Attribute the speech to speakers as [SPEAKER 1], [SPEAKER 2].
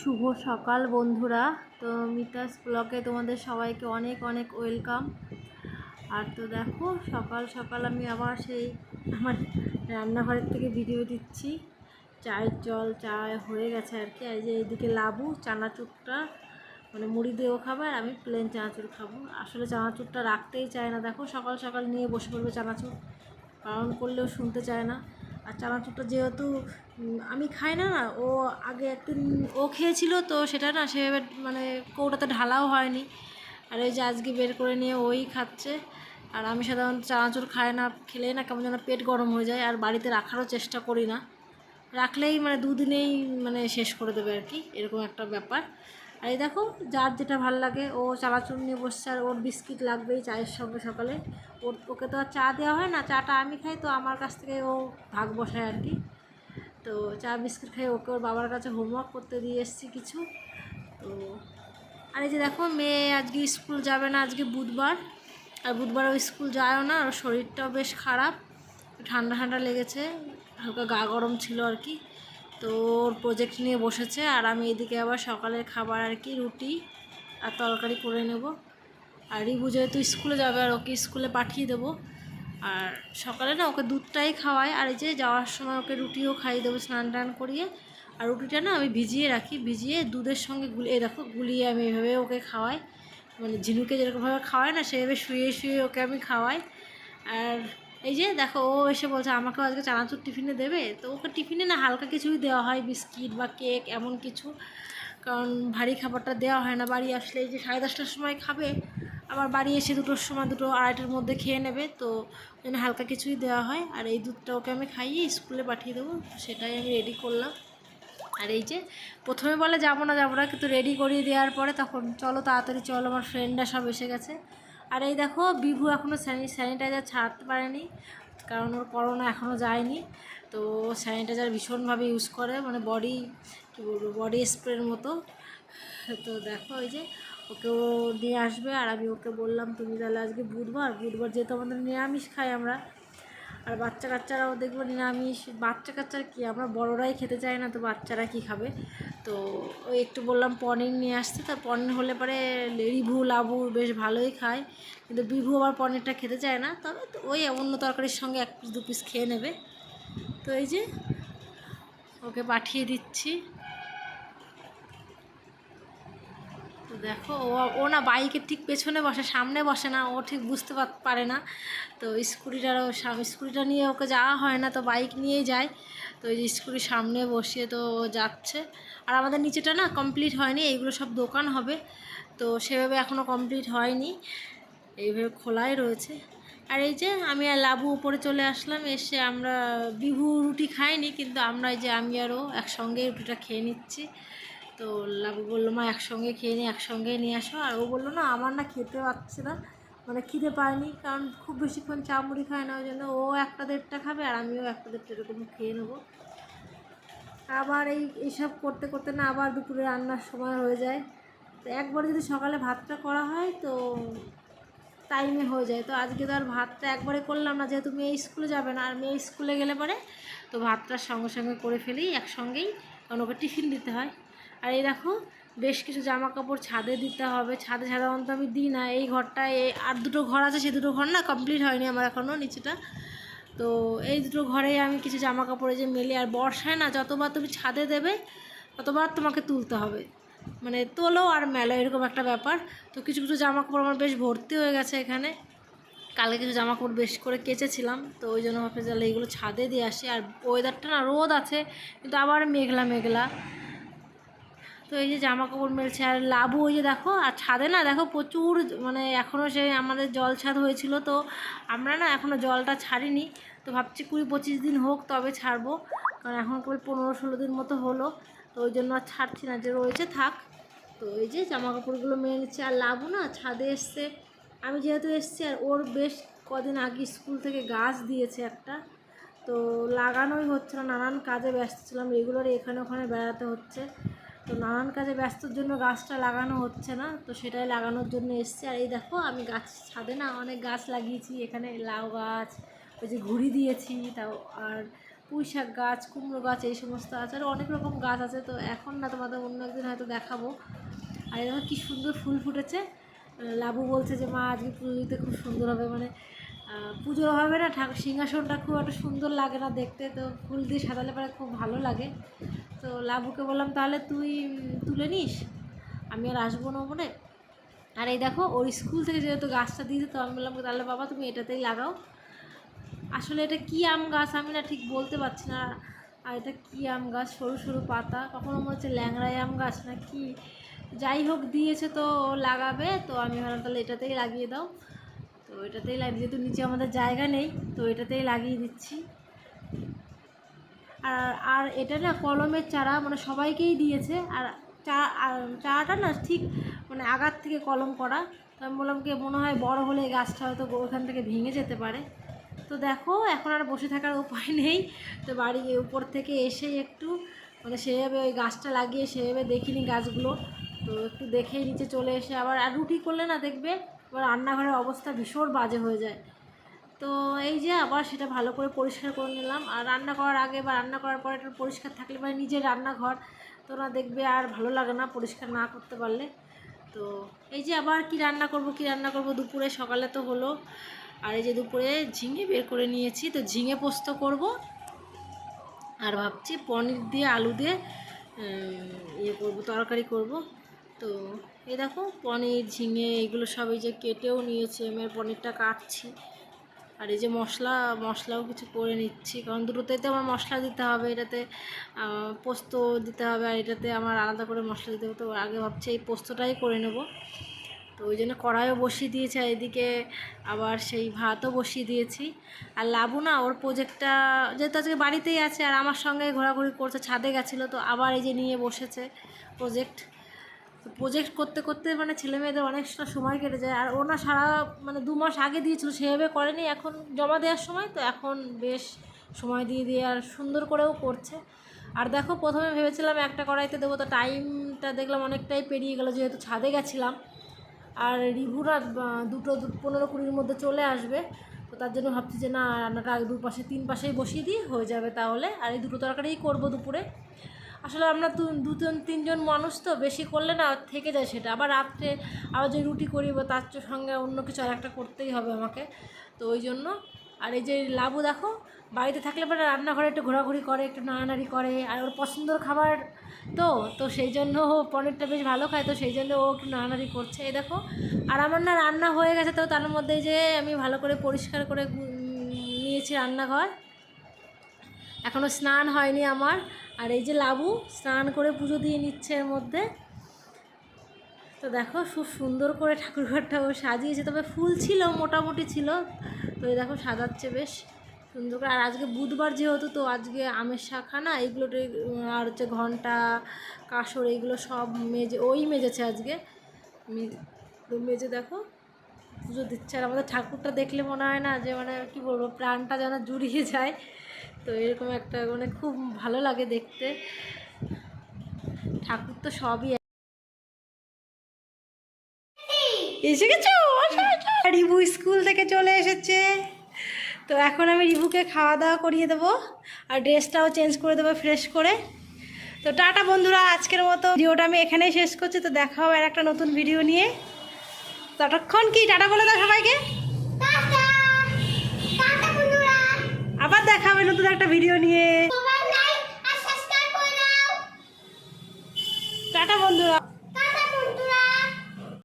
[SPEAKER 1] শুভ সকাল বন্ধুরা। তো মিতাস ব্লগে তোমাদের সবাইকে অনেক অনেক ওয়েলকাম। আর তো দেখো, সকাল সকাল আমি আবার সেই আমার রান্নাঘরের থেকে ভিডিও দিচ্ছি। চায়ের জল, চা হয়ে গেছে আর কি। এই যে এইদিকে লাবু, চানাচুরটা মানে মুড়ি দিয়েও খাবে আর আমি প্লেন চানাচুর খাব। আসলে চানাচুরটা রাখতেই চায় না। দেখো, সকাল সকাল নিয়ে বসে পড়বে চানাচুর। বারণ করলেও শুনতে চায় না। আর চানাচুরটা যেহেতু আমি খাই না না, ও আগে একদিন ও খেয়েছিল, তো সেটা না, সেভাবে মানে কৌটাতে ঢালাও হয়নি। আর ওই যে আজকে বের করে নিয়ে ওই খাচ্ছে। আর আমি সাধারণত চানাচুর খাই না, খেলেই না, কেমন যেন পেট গরম হয়ে যায়, আর বাড়িতে রাখারও চেষ্টা করি না। রাখলেই মানে দুদিনেই মানে শেষ করে দেবে আর কি, এরকম একটা ব্যাপার। আর এই দেখো, যার যেটা ভালো লাগে, ও চানাচুর নিয়ে বসছে আর ওর বিস্কিট লাগবেই চায়ের সঙ্গে সকালে। ওর, ওকে তো আর চা দেওয়া হয় না, চাটা আমি খাই, তো আমার কাছ থেকে ও ভাগ বসায় আর কি। তো চা, বিস্কিট খাই, ওকে ওর বাবার কাছে হোমওয়ার্ক করতে দিয়ে এসেছি কিছু। তো, আর এই যে দেখো, মেয়ে আজকে স্কুল যাবে না, আজকে বুধবার। আর বুধবারও স্কুল যায়ও না ওর শরীরটাও বেশ খারাপ। ঠান্ডা ঠান্ডা লেগেছে, হালকা গা গরম ছিল আর কি। তো ওর প্রজেক্ট নিয়ে বসেছে আর আমি এদিকে আবার সকালের খাবার আর কি, রুটি আর তরকারি করে নেব। আর রিবু যেহেতু স্কুলে যাবে আর ওকে স্কুলে পাঠিয়ে দেবো। আর সকালে না ওকে দুধটাই খাওয়াই আর এই যে যাওয়ার সময় ওকে রুটিও খাইয়ে দেবো স্নান টান করিয়ে। আর রুটিটা না আমি ভিজিয়ে রাখি, ভিজিয়ে দুধের সঙ্গে গুলিয়ে দেখো গুলিয়ে আমি এভাবে ওকে খাওয়াই। মানে ঝিনুকে যেরকমভাবে খাওয়াই না সেভাবে শুয়ে শুয়ে ওকে আমি খাওয়াই। আর এই যে দেখো, ও এসে বলছে, আমাকেও আজকে চানাচুর টিফিনে দেবে? তো ওকে টিফিনে না হালকা কিছুই দেওয়া হয়, বিস্কিট বা কেক, এমন কিছু। কারণ ভারী খাবারটা দেওয়া হয় না। বাড়ি আসলে এই যে সাড়ে দশটার সময় খাবে, আবার বাড়ি এসে দুটোর সময় দুটো আড়াইটার মধ্যে খেয়ে নেবে, তো ওই জন্য হালকা কিছুই দেওয়া হয়। আর এই দুধটা ওকে আমি খাইয়ে স্কুলে পাঠিয়ে দেবো সেটাই আমি রেডি করলাম। আর এই যে, প্রথমে বলে, যাব না যাব না। কিন্তু রেডি করিয়ে দেওয়ার পরে তখন, চলো তাড়াতাড়ি চলো, আমার ফ্রেন্ডরা সব এসে গেছে। আর এই দেখো, বিভু এখনও স্যানিটাইজার ছাড়তে পারেনি, কারণ ওর করোনা এখনও যায়নি। তো স্যানিটাইজার ভীষণভাবে ইউজ করে মানে বডি কী বলব বডি স্প্রের মতো। তো দেখো ওই যে ওকেও নিয়ে আসবে, আর আমি ওকে বললাম, তুমি তাহলে আজকে বুধবার বুধবার যেহেতু আমাদের নিরামিষ খাই আমরা আর বাচ্চা কাচ্চারাও দেখব নিরামিষ। বাচ্চা কাচ্চারা কি, আমরা বড়রাই খেতে চাই না, তো বাচ্চারা কি খাবে? তো ওই একটু বললাম পনির নিয়ে আসতে তো পনির হলে পরে রিভু লাবু বেশ ভালোই খায়। কিন্তু বিভু আবার পনিরটা খেতে চায় না, তবে তো ওই অন্য তরকারির সঙ্গে এক পিস, দু পিস খেয়ে নেবে। তো এই যে ওকে পাঠিয়ে দিচ্ছি। তো দেখো, ও না বাইকের ঠিক পেছনে বসে, সামনে বসে না, ও ঠিক বুঝতে পার- না। তো স্কুটিটারও স্কুটিটা নিয়ে ওকে যাওয়া হয় না, তো বাইক নিয়েই যায়। তো ওই যে স্কুটির সামনে বসিয়ে তো যাচ্ছে। আর আমাদের নিচেটা না কমপ্লিট হয়নি, এইগুলো সব দোকান হবে। তো সেভাবে এখনও কমপ্লিট হয়নি, এইভাবে খোলাই রয়েছে। আর এই যে আমি আর লাবু উপরে চলে আসলাম, এসে আমরা বিভু রুটি খাইনি, কিন্তু আমরা এই যে আমি আরও একসঙ্গে রুটিটা খেয়ে নিচ্ছি। তো লাবু বলল, মা, একসঙ্গে খেয়ে নিই একসঙ্গে নিয়ে আসো। আর ও বলল, না, আমার না খেতে পাচ্ছে না। মানে খিদে পায়নি, কারণ খুব বেশিক্ষণ চা মুড়ি খায় না, ওই জন্য ও একটা দেড়টা খাবে আর আমিও একটা দেড়টা এরকম খেয়ে নেব। আবার এই, এইসব করতে করতে না আবার দুপুরে রান্নার সময় হয়ে যায়। তো একবার যদি সকালে ভাতটা করা হয়, তো টাইমে হয়ে যায়। তো আজকে তো আর ভাতটা একবারে করলাম না, যেহেতু মেয়ে স্কুলে যাবে না, আর মেয়ে স্কুলে গেলে পরে তো ভাতটা সঙ্গে সঙ্গে করে ফেলি, একসঙ্গেই, কারণ ওকে টিফিন দিতে হয়। আর এই দেখো, বেশ কিছু জামা কাপড় ছাদে দিতে হবে। ছাদে সাধারণত আমি দিই না। এই ঘরটায় এই আর দুটো ঘর আছে, সে দুটো ঘর না কমপ্লিট হয়নি আমার এখনও নিচেটা। তো এই দুটো ঘরেই আমি কিছু জামা কাপড়ে যে মেলে, আর বর্ষায় না যতবার তুমি ছাদে দেবে, ততবার তোমাকে তুলতে হবে। মানে তোলো আর মেলো, এরকম একটা ব্যাপার। তো কিছু কিছু জামা কাপড় আমার বেশ ভর্তি হয়ে গেছে এখানে। কালকে কিছু জামা কাপড় বেশ করে কেচেছিলাম। তো ওই জন্য ভাবছি তাহলে এইগুলো ছাদে দিয়ে আসি। আর ওয়েদারটা না রোদ আছে, কিন্তু আবার মেঘলা মেঘলা। তো এই যে জামা কাপড় মেলছে, আর লাবু ওই যে দেখো, আর ছাদে না দেখো প্রচুর মানে এখনও সে আমাদের জল ছাদ হয়েছিল, তো আমরা না এখনও জলটা ছাড়িনি। তো ভাবছি কুড়ি পঁচিশ দিন হোক তবে ছাড়বো, কারণ এখন কেবল পনেরো ষোলো দিন মতো হলো, তো ওই জন্য আর ছাড়ছি না, যে রয়েছে থাক। তো এই যে জামা কাপড়গুলো মেয়ে নিচ্ছে, আর লাবু না ছাদে এসছে। আমি যেহেতু এসছি, আর ওর বেশ কদিন আগে স্কুল থেকে গাছ দিয়েছে একটা, তো লাগানোই হচ্ছে না, নানান কাজে ব্যস্ত ছিলাম রেগুলার এখানে ওখানে বেড়াতে হচ্ছে। তো নানান কাজে ব্যস্তর জন্য গাছটা লাগানো হচ্ছে না, তো সেটাই লাগানোর জন্য এসছে। আর এই দেখো, আমি গাছ ছাদে না অনেক গাছ লাগিয়েছি, এখানে লাউ গাছ, ওই যে ঘুড়ি দিয়েছি, তাও আর পুঁই শাক গাছ, কুমড়ো গাছ, এই সমস্ত আছে, আর অনেক রকম গাছ আছে, তো এখন না তোমাদের অন্য একদিন হয়তো দেখাবো। আর এরকম কী সুন্দর ফুল ফুটেছে, লাবু বলছে যে, মা, আজকে পুজো দিতে খুব সুন্দর হবে। মানে পুজো হবে না ঠাকুর সিংহাসনটা খুব একটা সুন্দর লাগে না দেখতে, তো ফুল দিয়ে সাজালে পরে খুব ভালো লাগে। তো লাবুকে বললাম, তাহলে তুই তুলে নিস? আমি আর আসব না মনে আর এই দেখো, ওর স্কুল থেকে যেহেতু গাছটা দিয়েছে, তো আমি বললাম, তাহলে বাবা, তুমি এটাতেই লাগাও। আসলে এটা কী আম গাছ আমি না ঠিক বলতে পারছি না। আর এটা কী আম গাছ? সরু সরু পাতা? কখনো মনে হচ্ছে ল্যাংড়াই আম গাছ না কি যাই হোক, দিয়েছে তো লাগাবে, তো আমি ভাবলাম, তাহলে এটাতেই লাগিয়ে দাও। এটাতেই লাগিয়ে যেহেতু নিচে আমাদের জায়গা নেই, তো এটাতেই লাগিয়ে দিচ্ছি। আর আর এটা না কলমের চারা মানে সবাইকেই দিয়েছে, আর চা চারাটা না ঠিক মানে আগার থেকে কলম করা, তো আমি বললাম কি, মনে হয় বড় হলে এই গাছটা হয়তো ওখান থেকে ভেঙে যেতে পারে। তো দেখো, এখন আর বসে থাকার উপায় নেই, তো বাড়ি উপর থেকে এসেই একটু মানে সেভাবে ওই গাছটা লাগিয়ে সেভাবে দেখিনি গাছগুলো, তো একটু দেখেই নিচে চলে এসে আবার, আর রুটি করলে না দেখবে আবার রান্নাঘরের অবস্থা ভীষণ বাজে হয়ে যায়। তো এই যে আবার সেটা ভালো করে পরিষ্কার করে নিলাম। আর রান্না করার আগে বা রান্না করার পরে একটু পরিষ্কার থাকলে মানে নিজের রান্নাঘর তো না দেখবে আর ভালো লাগে না পরিষ্কার না করতে পারলে। তো এই যে আবার কি রান্না করব, কি রান্না করব? দুপুরে সকালে তো হলো। আর এই যে দুপুরে ঝিঙে বের করে নিয়েছি। তো ঝিঙে পোস্ত করব। আর ভাবছি পনির দিয়ে, আলু দিয়ে ইয়ে করব, তরকারি করব। তো এই দেখো পনির, ঝিঙে, এগুলো সব এই যে কেটেও নিয়েছি, আমি পনিরটা কাটছি। আর এই যে মশলা, মশলাও কিছু করে নিচ্ছি, কারণ দুটোতেই তো আমার মশলা দিতে হবে, এটাতে পোস্ত দিতে হবে, আর এটাতে আমার আলাদা করে মশলা দিতে হবে, তো আগে ভাবছি এই পোস্তটাই করে নেব। তো ওই জন্য কড়াইও বসিয়ে দিয়েছি, আর এদিকে আবার সেই ভাতও বসিয়ে দিয়েছি। আর লাবু না, ওর প্রোজেক্টটা যেহেতু আজকে বাড়িতেই আছে, আর আমার সঙ্গে ঘোরাঘুরি করছে, ছাদে গেছিল, তো আবার এই যে নিয়ে বসেছে প্রোজেক্ট তো প্রোজেক্ট করতে করতে মানে ছেলে মেয়েদের অনেকটা সময় কেটে যায়। আর ও না সারা মানে দু মাস আগে দিয়েছিল, সেভাবে করেনি, এখন জমা দেওয়ার সময়, তো এখন বেশ সময় দিয়ে দিয়ে আর সুন্দর করেও করছে। আর দেখো, প্রথমে ভেবেছিলাম একটা কড়াইতে দেবো, তো টাইমটা দেখলাম অনেকটাই পেরিয়ে গেলো, যেহেতু ছাদে গেছিলাম। আর রিভুরা দুটো পনেরো কুড়ির মধ্যে চলে আসবে, তো তার জন্য ভাবছি যে না, রান্নাটা দুপাশে, তিন পাশেই বসিয়ে দিই, হয়ে যাবে তাহলে। আর এই দুটো তরকারিই করব দুপুরে। আসলে আমরা দুজন, তিনজন মানুষ তো বেশি করলে না থেকে যায় সেটা। আবার রাত্রে আবার যে রুটি করি বা তার সঙ্গে অন্য কিছু আর একটা করতেই হবে আমাকে। তো ওই জন্য। আর এই যে লাবু দেখো, বাড়িতে থাকলে পরে রান্নাঘরে একটু ঘোরাঘুরি করে, একটু নাড়ানাড়ি করে। আর ওর পছন্দর খাবার তো তো সেই জন্য ও পনিরটা বেশ ভালো খায়, তো সেই জন্য ও একটু নাড়ানাড়ি করছে। এই দেখো, আর আমার না রান্না হয়ে গেছে তো, তার মধ্যে যে আমি ভালো করে পরিষ্কার করে নিয়েছি রান্নাঘর। এখনও স্নান হয়নি আমার। আর এই যে লাবু স্নান করে পুজো দিয়ে নিচ্ছে এর মধ্যে। তো দেখো খুব সুন্দর করে ঠাকুরঘরটা ও সাজিয়েছে, তবে ফুল ছিল, মোটামুটি ছিল। তো এই দেখো সাজাচ্ছে বেশ সুন্দর করে। আর আজকে বুধবার যেহেতু, তো আজকে আমের শাখা না এইগুলো আর হচ্ছে ঘণ্টা, কাসর, এইগুলো সব মেজে, ওই মেজেছে আজকে। মেজে দেখো পুজো দিচ্ছে। আর আমাদের ঠাকুরটা দেখলে মনে হয় না যে মানে কি বলব, প্রাণটা যেন জুড়িয়ে যায়। তো এরকম একটা মানে খুব ভালো লাগে দেখতে। ঠাকুর তো সবই এসে গেছো। রিভু স্কুল থেকে চলে এসেছে। তো এখন আমি রিভুকে খাওয়া দাওয়া করিয়ে দেবো আর ড্রেসটাও চেঞ্জ করে দেবো ফ্রেশ করে। তো টাটা বন্ধুরা, আজকের মতো ভিডিওটা আমি এখানেই শেষ করছি। তো দেখা হবে আর একটা নতুন ভিডিও নিয়ে। ততক্ষণ কি? টাটা বলে দাও সবাইকে। আবার দেখা হবে নতুন একটা ভিডিও নিয়ে। টাটা বন্ধুরা।